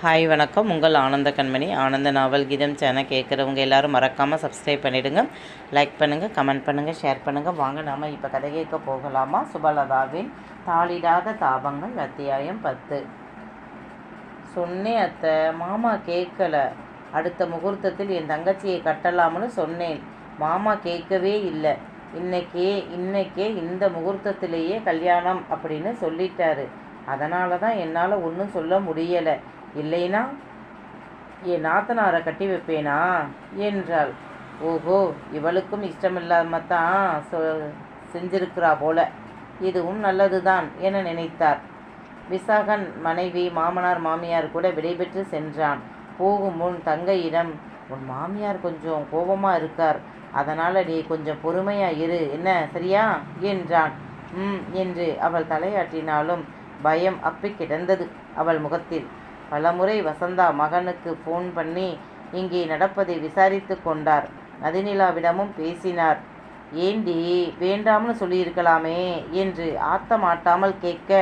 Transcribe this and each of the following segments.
Hi வணக்கம். உங்கள் ஆனந்த கண்மணி. ஆனந்த நாவல் கீதம் சேனல் கேட்குறவங்க எல்லோரும் மறக்காமல் சப்ஸ்கிரைப் பண்ணிவிடுங்க லைக் பண்ணுங்கள் கமெண்ட் பண்ணுங்கள் ஷேர் பண்ணுங்கள் வாங்க நாம் இப்போ கதை கேட்க போகலாமா? சுபலதாவின் தாளிடாத தாபங்கள் அத்தியாயம் பத்து. சொன்னேன் அத்தை மாமா கேட்கல. அடுத்த முகூர்த்தத்தில் என் தங்கச்சியை கட்டலாம்னு சொன்னேன். மாமா கேட்கவே இல்லை. இன்னைக்கே இன்னைக்கே இந்த முகூர்த்தத்திலேயே கல்யாணம் அப்படின்னு சொல்லிட்டாரு. அதனால தான் என்னால் ஒன்றும் சொல்ல முடியலை. இல்லைனா என் நாத்தனாரை கட்டி வைப்பேனா? என்றாள். ஓஹோ இவளுக்கும் இஷ்டமில்லாம தான் சொ செஞ்சிருக்கிறா போல. இதுவும் நல்லதுதான் என நினைத்தார். விசாகன் மனைவி மாமனார் மாமியார் கூட விடைபெற்று சென்றான். போகும் முன் தங்கையிடம் உன் மாமியார் கொஞ்சம் கோபமாக இருக்கார். அதனால் நீ கொஞ்சம் பொறுமையாக இரு. என்ன சரியா? என்றான். ம் என்று அவள் தலையாட்டினாலும் பயம் அப்பி கிடந்தது அவள் முகத்தில். பலமுறை வசந்தா மகனுக்கு ஃபோன் பண்ணி இங்கே நடப்பதை விசாரித்து கொண்டார். நதிநிலாவிடமும் பேசினார். ஏண்டி வேண்டாம்னு சொல்லியிருக்கலாமே என்று ஆத்தமாட்டாமல் கேட்க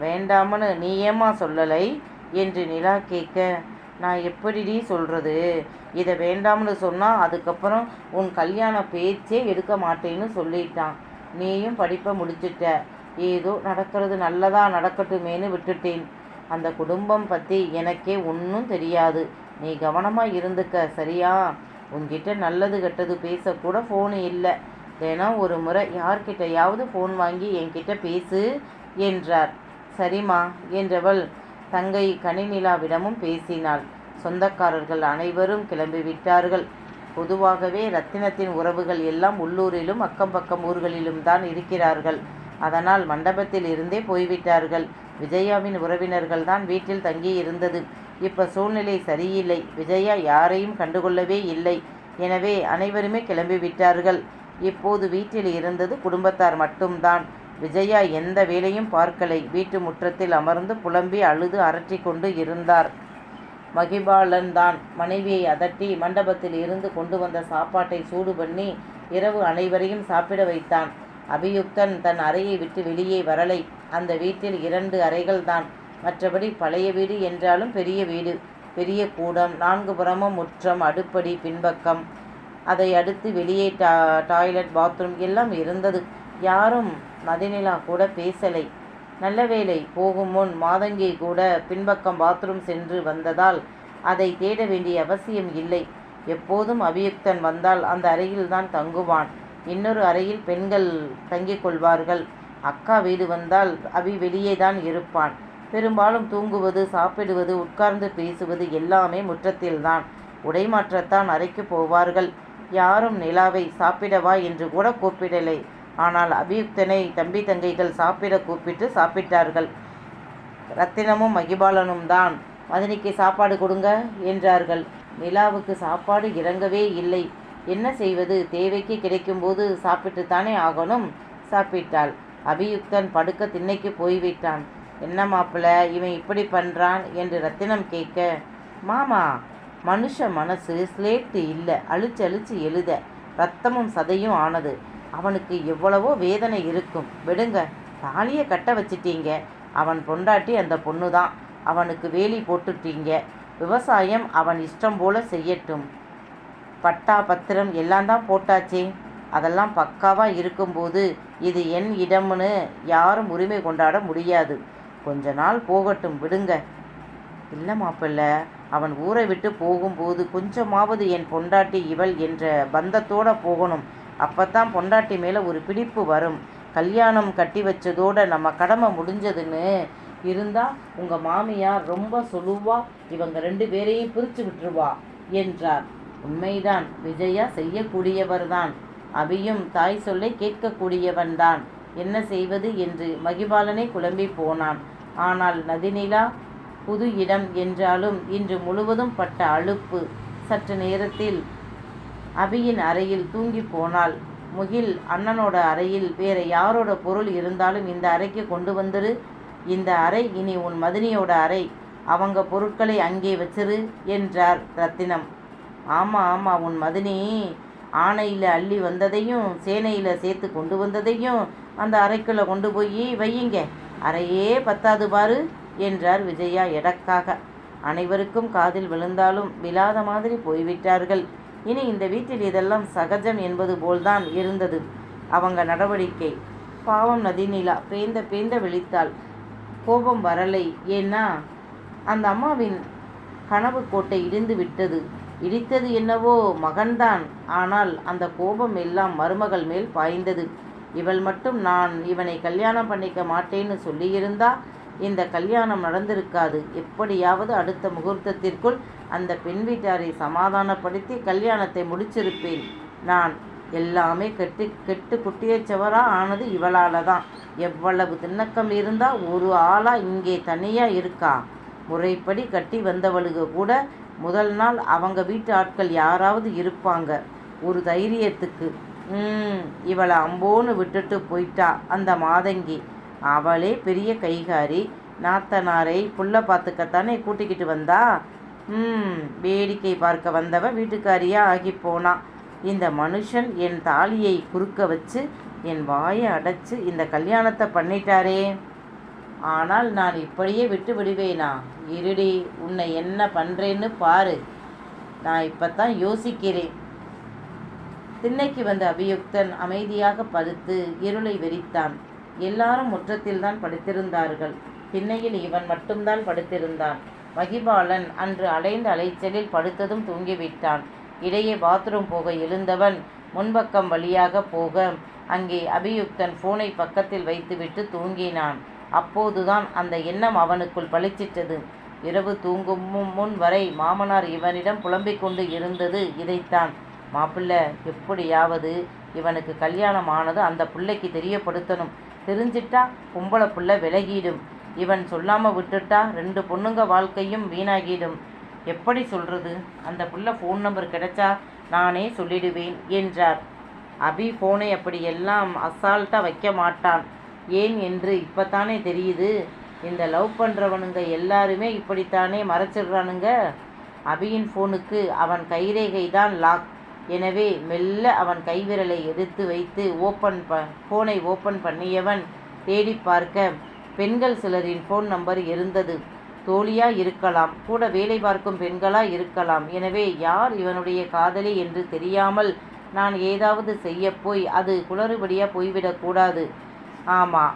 வேண்டாம்னு நீ ஏமா சொல்லலை? என்று நிலா கேட்க நான் எப்படிடி சொல்கிறது இதை வேண்டாம்னு சொன்னால் அதுக்கப்புறம் உன் கல்யாண பேச்சே எடுக்க மாட்டேன்னு சொல்லிட்டான். நீயும் படிப்பை முடிச்சிட்ட. ஏதோ நடக்கிறது நல்லதாக நடக்கட்டுமேன்னு விட்டுட்டேன். அந்த குடும்பம் பற்றி எனக்கே ஒன்றும் தெரியாது. நீ கவனமாக இருந்துக்க சரியா? உன்கிட்ட நல்லது கெட்டது பேசக்கூட ஃபோனு இல்லை. தினம் ஒரு முறை யார்கிட்டையாவது ஃபோன் வாங்கி என்கிட்ட பேசு என்றார். சரிம்மா என்றவள் தங்கை கனிநிலாவிடமும் பேசினாள். சொந்தக்காரர்கள் அனைவரும் கிளம்பிவிட்டார்கள் பொதுவாகவே ரத்தினத்தின் உறவுகள் எல்லாம் உள்ளூரிலும் அக்கம் பக்கம் ஊர்களிலும் தான் இருக்கிறார்கள். அதனால் மண்டபத்தில் இருந்தே போய்விட்டார்கள். விஜயாவின் உறவினர்கள் தான் வீட்டில் தங்கி இருந்தது இப்ப சூழ்நிலை சரியில்லை. விஜயா யாரையும் கண்டுகொள்ளவே இல்லை. எனவே அனைவருமே கிளம்பி விட்டார்கள். இப்போது வீட்டில் இருந்தது குடும்பத்தார் மட்டும்தான். விஜயா எந்த வேலையும் பார்க்கலை. வீட்டு முற்றத்தில் அமர்ந்து புலம்பி அழுது அரற்றி கொண்டு இருந்தார். மகிபாலன் தான் மனைவியை அதட்டி மண்டபத்தில் இருந்து கொண்டு வந்த சாப்பாட்டை சூடு பண்ணி இரவு அனைவரையும் சாப்பிட வைத்தான். அபியுக்தன் தன் அறையை விட்டு வெளியே வரலை. அந்த வீட்டில் இரண்டு அறைகள் தான் மற்றபடி பழைய வீடு என்றாலும் பெரிய வீடு பெரிய கூடம் நான்கு புறமும் முற்றம் அடுப்படி பின்பக்கம். அதை அடுத்து வெளியே டா டாய்லெட் பாத்ரூம் எல்லாம் இருந்தது. யாரும் மதிநிலா கூட பேசலை. நல்ல வேளை போகும் முன் மாதங்கி கூட பின்பக்கம் பாத்ரூம் சென்று வந்ததால் அதை தேட வேண்டிய அவசியம் இல்லை. எப்போதும் அபியுக்தன் வந்தால் அந்த அறையில்தான் தங்குவான். இன்னொரு அறையில் பெண்கள் தங்கிக் கொள்வார்கள். அக்கா வீடு வந்தால் அவி வெளியே தான் இருப்பான். பெரும்பாலும் தூங்குவது சாப்பிடுவது உட்கார்ந்து பேசுவது எல்லாமே முற்றத்தில்தான். உடை மாற்றத்தான் அறைக்கு போவார்கள். யாரும் நிலாவை சாப்பிடவா என்று கூட கூப்பிடலை. ஆனால் அபியுக்தனை தம்பி தங்கைகள் சாப்பிட கூப்பிட்டு சாப்பிட்டார்கள். ரத்தினமும் மகிபாலனும் தான் மதினிக்கு சாப்பாடு கொடுங்க என்றார்கள். நிலாவுக்கு சாப்பாடு இறங்கவே இல்லை. என்ன செய்வது? தேவைக்கு கிடைக்கும்போது சாப்பிட்டுத்தானே ஆகணும்? சாப்பிட்டாள். அபியுக்தன் படுக்க திண்ணைக்கு போய்விட்டான். என்ன மாப்பிள்ள இவன் இப்படி பண்ணுறான் என்று ரத்தினம் கேட்க மாமா மனுஷ மனசு ஸ்லேட்டு இல்லை. அழிச்சு அழிச்சு எழுத. ரத்தமும் சதையும் ஆனது. அவனுக்கு எவ்வளவோ வேதனை இருக்கும். விடுங்க. தாலியை கட்ட வச்சிட்டீங்க. அவன் பொண்டாட்டி அந்த பொண்ணு தான் அவனுக்கு வேலி போட்டுட்டீங்க. விவசாயம் அவன் இஷ்டம் போல செய்யட்டும். பட்டா பத்திரம் எல்லாம் தான் போட்டாச்சே. அதெல்லாம் பக்காவாக இருக்கும்போது இது என் இடம்னு யாரும் உரிமை கொண்டாட முடியாது. கொஞ்ச நாள் போகட்டும் விடுங்க. இல்லை மாப்பிள்ள அவன் ஊரை விட்டு போகும்போது கொஞ்சமாவது என் பொண்டாட்டி இவள் என்ற பந்தத்தோடு போகணும். அப்போத்தான் பொண்டாட்டி மேலே ஒரு பிடிப்பு வரும். கல்யாணம் கட்டி வச்சதோட நம்ம கடமை முடிஞ்சதுன்னு இருந்தால் உங்கள் மாமியார் ரொம்ப சொல்லுவா இவங்க ரெண்டு பேரையும் பிரித்து விட்டுருவா என்றார். உண்மைதான். விஜயா செய்யக்கூடியவர்தான். அபியும் தாய் சொல்லை கேட்கக்கூடியவன்தான். என்ன செய்வது என்று மகிபாலனை குழம்பி போனான். ஆனால் நதிநிலா புது இடம் என்றாலும் இன்று முழுவதும் பட்ட அலுப்பு. சற்று நேரத்தில் அபியின் அறையில் தூங்கி போனாள். முகில் அண்ணனோட அறையில் வேற யாரோட பொருள் இருந்தாலும் இந்த அறைக்கு கொண்டு வந்துரு. இந்த அறை இனி உன் மதினியோட அறை. அவங்க பொருட்களை அங்கே வச்சிரு என்றார் ரத்தினம். ஆமாம் ஆமாம் உன் மதினி. ஆணையில் அள்ளி வந்ததையும் சேனையில் சேர்த்து கொண்டு வந்ததையும் அந்த அறைக்குள்ளே கொண்டு போய் வையுங்க. அறையே பத்தாது பாரு என்றார் விஜயா எடக்காக. அனைவருக்கும் காதில் விழுந்தாலும் விழாத மாதிரி போய்விட்டார்கள். இனி இந்த வீட்டில் இதெல்லாம் சகஜம் என்பது போல்தான் இருந்தது. அவங்க நடவடிக்கை. பாவம் நதிநிலா பேந்த பேந்த விழித்தாள். கோபம் வரலை. ஏன்னா அந்த அம்மாவின் கனவு கோட்டை இடிந்து விட்டது. இடித்தது என்னவோ மகன்தான். ஆனால் அந்த கோபம் எல்லாம் மருமகள் மேல் பாய்ந்தது. இவள் மட்டும் நான் இவனை கல்யாணம் பண்ணிக்க மாட்டேன்னு சொல்லியிருந்தா இந்த கல்யாணம் நடந்திருக்காது. எப்படியாவது அடுத்த முகூர்த்தத்திற்குள் அந்த பெண் வீட்டாரை சமாதானப்படுத்தி கல்யாணத்தை முடிச்சிருப்பேன். நான் எல்லாமே கெட்டு கெட்டு குட்டியச்சவரா ஆனது இவளால தான் எவ்வளவு திண்ணக்கம் இருந்தால் ஒரு ஆளா இங்கே தனியாக இருக்கா? முறைப்படி கட்டி வந்தவளுக கூட முதல் நாள் அவங்க வீட்டு ஆட்கள் யாராவது இருப்பாங்க. ஒரு தைரியத்துக்கு ம் இவளை அம்போன்னு விட்டுட்டு போயிட்டா அந்த மாதங்கி. அவளே பெரிய கைகாரி நாத்தனாரை புள்ள பார்த்துக்கத்தானே கூட்டிக்கிட்டு வந்தா? ம் வேடிக்கை பார்க்க வந்தவ வீட்டுக்காரியாக ஆகி போனா. இந்த மனுஷன் என் தாலியை குறுக்க வச்சு என் வாயை அடைச்சு இந்த கல்யாணத்தை பண்ணிட்டாரே. ஆனால் நான் இப்படியே விட்டு விடுவேனா? இருடி உன்னை என்ன பண்ணுறேன்னு பாரு. நான் இப்போ தான் யோசிக்கிறேன். திண்ணைக்கு வந்த அபியுக்தன் அமைதியாக படுத்து இருளை வெறித்தான். எல்லாரும் முற்றத்தில்தான் படுத்திருந்தார்கள். திண்ணையில் இவன் மட்டும்தான் படுத்திருந்தான். மகிபாலன் அன்று அலைந்த அலைச்சலில் படுத்ததும் தூங்கிவிட்டான். இடையே பாத்ரூம் போக எழுந்தவன் முன்பக்கம் வழியாக போக அங்கே அபியுக்தன் ஃபோனை பக்கத்தில் வைத்துவிட்டு தூங்கினான். அப்போதுதான் அந்த எண்ணம் அவனுக்குள் பளிச்சிட்டது. இரவு தூங்கும் முன் வரை மாமனார் இவனிடம் புலம்பிக் கொண்டு இருந்தது இதைத்தான். மாப்பிள்ளை எப்படியாவது இவனுக்கு கல்யாணம் ஆனது அந்த பிள்ளைக்கு தெரியப்படுத்தணும். தெரிஞ்சிட்டா பொம்பளை புள்ள விலகிடும். இவன் சொல்லாமல் விட்டுட்டா ரெண்டு பொண்ணுங்க வாழ்க்கையும் வீணாகிடும். எப்படி சொல்கிறது அந்த புள்ள ஃபோன் நம்பர் கிடைச்சா நானே சொல்லிடுவேன் என்றார். அபி ஃபோனை அப்படியெல்லாம் அசால்ட்டாக வைக்க மாட்டான். ஏன் என்று இப்போத்தானே தெரியுது? இந்த லவ் பண்ணுறவனுங்க எல்லாருமே இப்படித்தானே மறைச்சிடுறானுங்க? அபியின் ஃபோனுக்கு அவன் கைரேகை தான் லாக். எனவே மெல்ல அவன் கைவிரலை எடுத்து வைத்து ஓப்பன் ப ஃபோனை ஓப்பன் பண்ணியவன் தேடி பார்க்க பெண்கள் சிலரின் ஃபோன் நம்பர் இருந்தது. தோழியா இருக்கலாம் கூட வேலை பார்க்கும் பெண்களா இருக்கலாம். எனவே யார் இவனுடைய காதலி என்று தெரியாமல் நான் ஏதாவது செய்ய போய் அது குளறுபடியாக போய்விடக்கூடாது ஆமாம்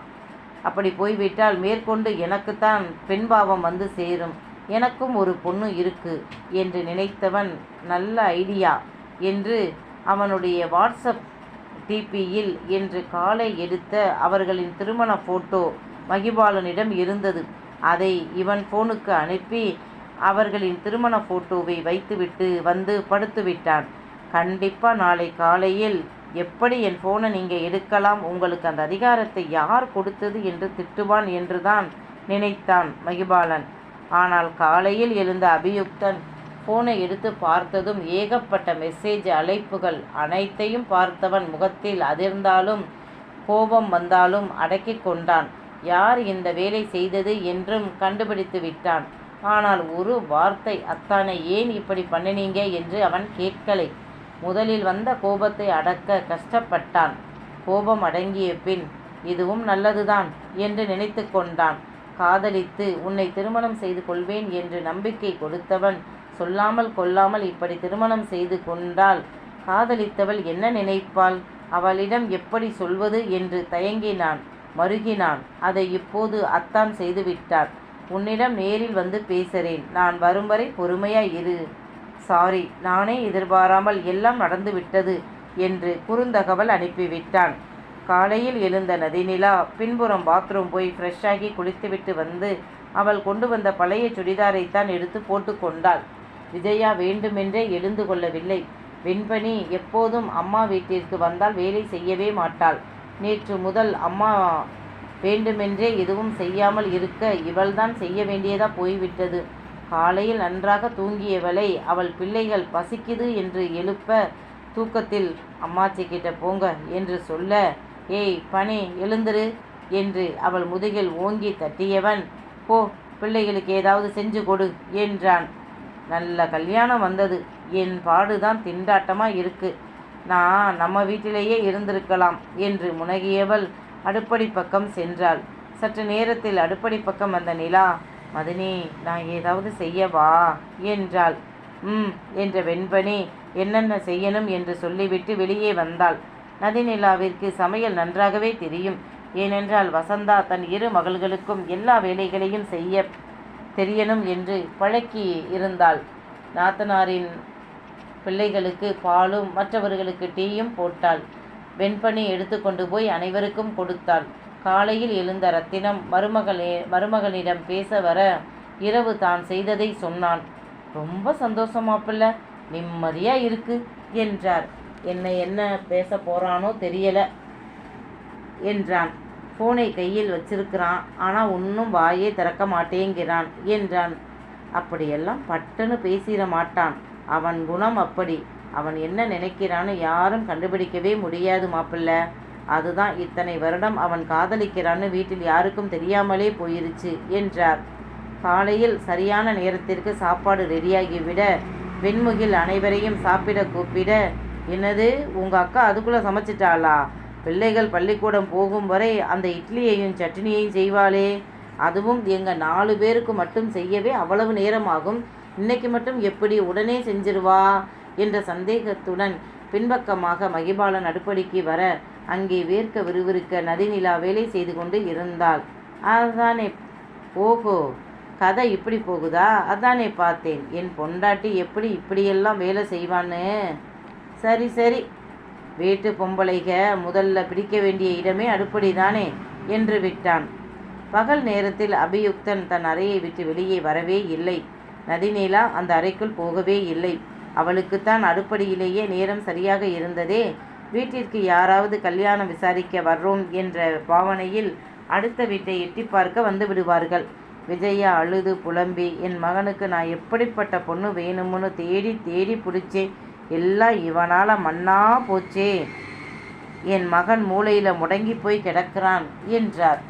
அப்படி போய்விட்டால் மேற்கொண்டு எனக்குத்தான் பெண் பாவம் வந்து சேரும். எனக்கும் ஒரு பொண்ணு இருக்கு என்று நினைத்தவன் நல்ல ஐடியா என்று அவனுடைய வாட்ஸ்அப் டிபியில் என்று காலை எடுத்த அவர்களின் திருமண போட்டோ மகிபாலனிடம் இருந்தது. அதை இவன் ஃபோனுக்கு அனுப்பி அவர்களின் திருமண போட்டோவை வைத்துவிட்டு வந்து படுத்துவிட்டான். கண்டிப்பாக நாளை காலையில் எப்படி என் ஃபோனை நீங்கள் எடுக்கலாம்? உங்களுக்கு அந்த அதிகாரத்தை யார் கொடுத்தது என்று திட்டுவான் என்றுதான் நினைத்தான் மகிபாலன். ஆனால் காலையில் எழுந்த அபியுக்தன் ஃபோனை எடுத்து பார்த்ததும் ஏகப்பட்ட மெசேஜ் அழைப்புகள் அனைத்தையும் பார்த்தவன் முகத்தில் அதிர்ந்தாலும் கோபம் வந்தாலும் அடக்கிக் கொண்டான். யார் இந்த வேலை செய்தது என்றும் கண்டுபிடித்து விட்டான். ஆனால் ஒரு வார்த்தை அத்தானை ஏன் இப்படி பண்ணினீங்க? என்று அவன் கேட்கலை. முதலில் வந்த கோபத்தை அடக்க கஷ்டப்பட்டான். கோபம் அடங்கிய பின் இதுவும் நல்லதுதான் என்று நினைத்து கொண்டான். காதலித்து உன்னை திருமணம் செய்து கொள்வேன் என்று நம்பிக்கை கொடுத்தவன் சொல்லாமல் கொள்ளாமல் இப்படி திருமணம் செய்து கொண்டால் காதலித்தவள் என்ன நினைப்பாள்? அவளிடம் எப்படி சொல்வது என்று தயங்கினான் மருகினான். அதை இப்போது அத்தான் செய்துவிட்டார். உன்னிடம் நேரில் வந்து பேசுகிறேன் நான் வரும் வரை பொறுமையாய் இரு. சாரி நானே எதிர்பாராமல் எல்லாம் நடந்துவிட்டது என்று குறுந்தகவல் அனுப்பிவிட்டான். காலையில் எழுந்த நதிநிலா பின்புறம் பாத்ரூம் போய் ஃப்ரெஷ்ஷாகி குளித்துவிட்டு வந்து அவள் கொண்டு வந்த பழைய சுடிதாரைத்தான் எடுத்து போட்டுக்கொண்டாள் விஜயா வேண்டுமென்றே எழுந்து கொள்ளவில்லை. வெண்பனி எப்போதும் அம்மா வீட்டிற்கு வந்தால் வேலை செய்யவே மாட்டாள். நேற்று முதல் அம்மா வேண்டுமென்றே எதுவும் செய்யாமல் இருக்க இவள்தான் செய்ய வேண்டியதா போய்விட்டது. காலையில் நன்றாக தூங்கியவளை அவள் பிள்ளைகள் பசிக்குது என்று எழுப்ப தூக்கத்தில் அம்மாச்சி கிட்ட போங்க என்று சொல்ல ஏய் பனி எழுந்துரு என்று அவள் முதுகில் ஓங்கி தட்டியவன் போ பிள்ளைகளுக்கு ஏதாவது செஞ்சு கொடு என்றான். நல்ல கல்யாணம் வந்தது. என் பாடுதான் திண்டாட்டமாக இருக்கு. நான் நம்ம வீட்டிலேயே இருந்திருக்கலாம் என்று முனகியவள் அடுப்படி பக்கம் சென்றாள். சற்று நேரத்தில் அடுப்படி பக்கம் வந்த நிலா மதினி நான் ஏதாவது செய்யவா என்றாள். ம் என்ற வெண்பனி என்னென்ன செய்யணும் என்று சொல்லிவிட்டு வெளியே வந்தாள். நதிநிலாவிற்கு சமையல் நன்றாகவே தெரியும். ஏனென்றால் வசந்தா தன் இரு மகள்களுக்கும் எல்லா வேலைகளையும் செய்ய தெரியணும் என்று பழக்கி இருந்தாள். நாத்தனாரின் பிள்ளைகளுக்கு பாலும் மற்றவர்களுக்கு டீயும் போட்டாள். வெண்பனி எடுத்து கொண்டு போய் அனைவருக்கும் கொடுத்தாள். காலையில் எழுந்த ரத்தினம் மருமகளே மருமகனிடம் பேச வர இரவு தான் செய்ததை சொன்னான். ரொம்ப சந்தோஷமா பிள்ளை நிம்மதியா இருக்கு என்றார். என்ன என்ன பேச போகிறானோ தெரியலை என்றான். ஃபோனை கையில் வச்சிருக்கிறான். ஆனால் ஒன்றும் வாயே திறக்க மாட்டேங்கிறான் என்றான். அப்படியெல்லாம் பட்டுன்னு பேசிட மாட்டான். அவன் குணம் அப்படி. அவன் என்ன நினைக்கிறான்னு யாரும் கண்டுபிடிக்கவே முடியாது மாப்பிள்ள. அதுதான் இத்தனை வருடம் அவன் காதலிக்கிறான்னு வீட்டில் யாருக்கும் தெரியாமலே போயிருச்சு என்றார். காலையில் சரியான நேரத்திற்கு சாப்பாடு ரெடியாகிவிட வெண்முகில் அனைவரையும் சாப்பிட கூப்பிட என்னது உங்கள் அக்கா அதுக்குள்ளே சமைச்சிட்டாளா? பிள்ளைகள் பள்ளிக்கூடம் போகும் வரை அந்த இட்லியையும் சட்னியையும் செய்வாளே. அதுவும் எங்கள் நாலு பேருக்கு மட்டும் செய்யவே அவ்வளவு நேரமாகும். இன்னைக்கு மட்டும் எப்படி உடனே செஞ்சிருவா? என்ற சந்தேகத்துடன் பின்பக்கமாக மகிபாலன் அடுப்படிக்கு வர அங்கே வேர்க்க விறுவிறுக்க நதிநிலா வேலை செய்து கொண்டு இருந்தாள். அதானே ஓஹோ கதை இப்படி போகுதா? அதானே பார்த்தேன். என் பொண்டாட்டி எப்படி இப்படியெல்லாம் வேலை செய்வான்னு? சரி சரி. வீட்டு பொம்பளைக முதல்ல பிடிக்க வேண்டிய இடமே அடுப்படி தானே என்று விட்டான். பகல் நேரத்தில் அபியுக்தன் தன் அறையை விட்டு வெளியே வரவே இல்லை. நதிநீலா அந்த அறைக்குள் போகவே இல்லை. அவளுக்குத்தான் அடுப்படியிலேயே நேரம் சரியாக இருந்ததே. வீட்டிற்கு யாராவது கல்யாணம் விசாரிக்க வர்றோம் என்ற பாவனையில் அடுத்த வீட்டை எட்டி பார்க்க வந்து விடுவார்கள். விஜயா அழுது புலம்பி என் மகனுக்கு நான் எப்படிப்பட்ட பொண்ணு வேணும்னு தேடி தேடி பிடிச்சேன் எல்லாம் இவனால் மண்ணா போச்சே. என் மகன் மூளையில் முடங்கி போய் கிடக்கிறான் என்றார்.